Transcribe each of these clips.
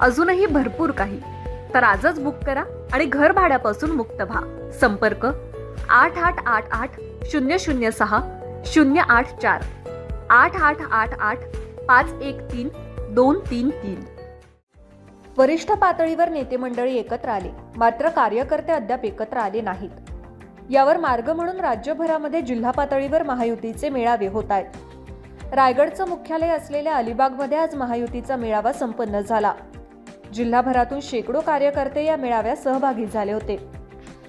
अजूनही भरपूर काही. तर आजच बुक करा आणि घर भाड्यापासून मुक्त व्हा. संपर्क आठ आठ आठ आठ शून्य शून्य सहा शून्य आठ चार. आठ आठ आठ आठ पाच एक तीन दोन तीन तीन. वरिष्ठ पातळीवर नेते मंडळी एकत्र आले. मात्र कार्यकर्ते अद्याप एकत्र आले नाहीत. यावर मार्ग म्हणून राज्यभरामध्ये जिल्हा पातळीवर महायुतीचे मेळावे होत आहेत. रायगडचं मुख्यालय असलेल्या अलिबागमध्ये आज महायुतीचा मेळावा संपन्न झाला. जिल्हाभरातून शेकडो कार्यकर्ते या मेळाव्यात सहभागी झाले होते.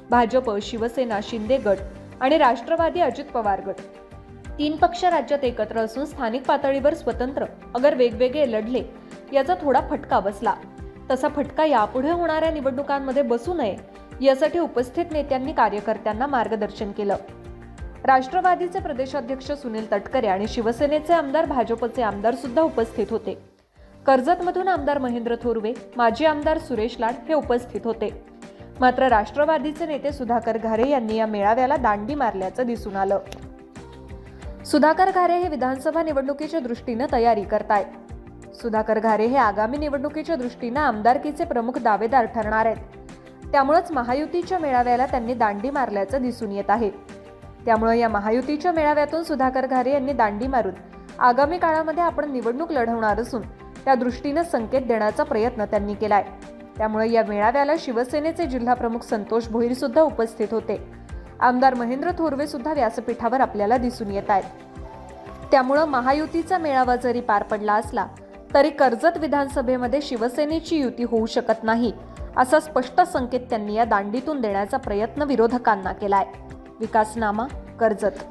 भाजप शिवसेना शिंदे गट आणि राष्ट्रवादी अजित पवार गट. तीन पक्ष राज्यात एकत्र असून स्थानिक पातळीवर स्वतंत्र अगर वेगवेगळे लढले याचा थोडा फटका बसला. तसा फटका यापुढे होणाऱ्या निवडणुकांमध्ये बसू नये यासाठी उपस्थित नेत्यांनी कार्यकर्त्यांना मार्गदर्शन केलं. राष्ट्रवादीचे प्रदेशाध्यक्ष सुनील तटकरे आणि शिवसेनेचे आमदार भाजपचे आमदार सुद्धा उपस्थित होते. कर्जतमधून आमदार महेंद्र थोरवे माजी आमदार सुरेश लाड हे उपस्थित होते. मात्र राष्ट्रवादीचे नेते सुधाकर घारे यांनी या मेळाव्याला दांडी मारल्याचं दिसून आलं. सुधाकर घारे हे विधानसभा निवडणुकीच्या दृष्टीनं तयारी करतायत सुधाकर घारे हे आगामी निवडणुकीच्या दृष्टीनं आमदारकीचे प्रमुख दावेदार ठरणार आहेत. त्यामुळेच महायुतीच्या मेळाव्याला त्यांनी दांडी मारल्याचं दिसून येत आहे. त्यामुळे या महायुतीच्या मेळाव्यातून सुधाकर घारे यांनी दांडी मारून आगामी काळामध्ये आपण निवडणूक लढवणार असून त्या दृष्टीनं संकेत देण्याचा प्रयत्न त्यांनी केलाय. त्यामुळे या मेळाव्याला शिवसेनेचे जिल्हाप्रमुख संतोष भोईर सुद्धा उपस्थित होते. आमदार महेंद्र थोरवे सुद्धा व्यासपीठावर आपल्याला दिसून येत आहेत. त्यामुळं महायुतीचा मेळावा जरी पार पडला असला तरी कर्जत विधानसभेमध्ये शिवसेनेची युती होऊ शकत नाही असा स्पष्ट संकेत त्यांनी या दांडीतून देण्याचा प्रयत्न विरोधकांना केलाय. विकासनामा कर्जत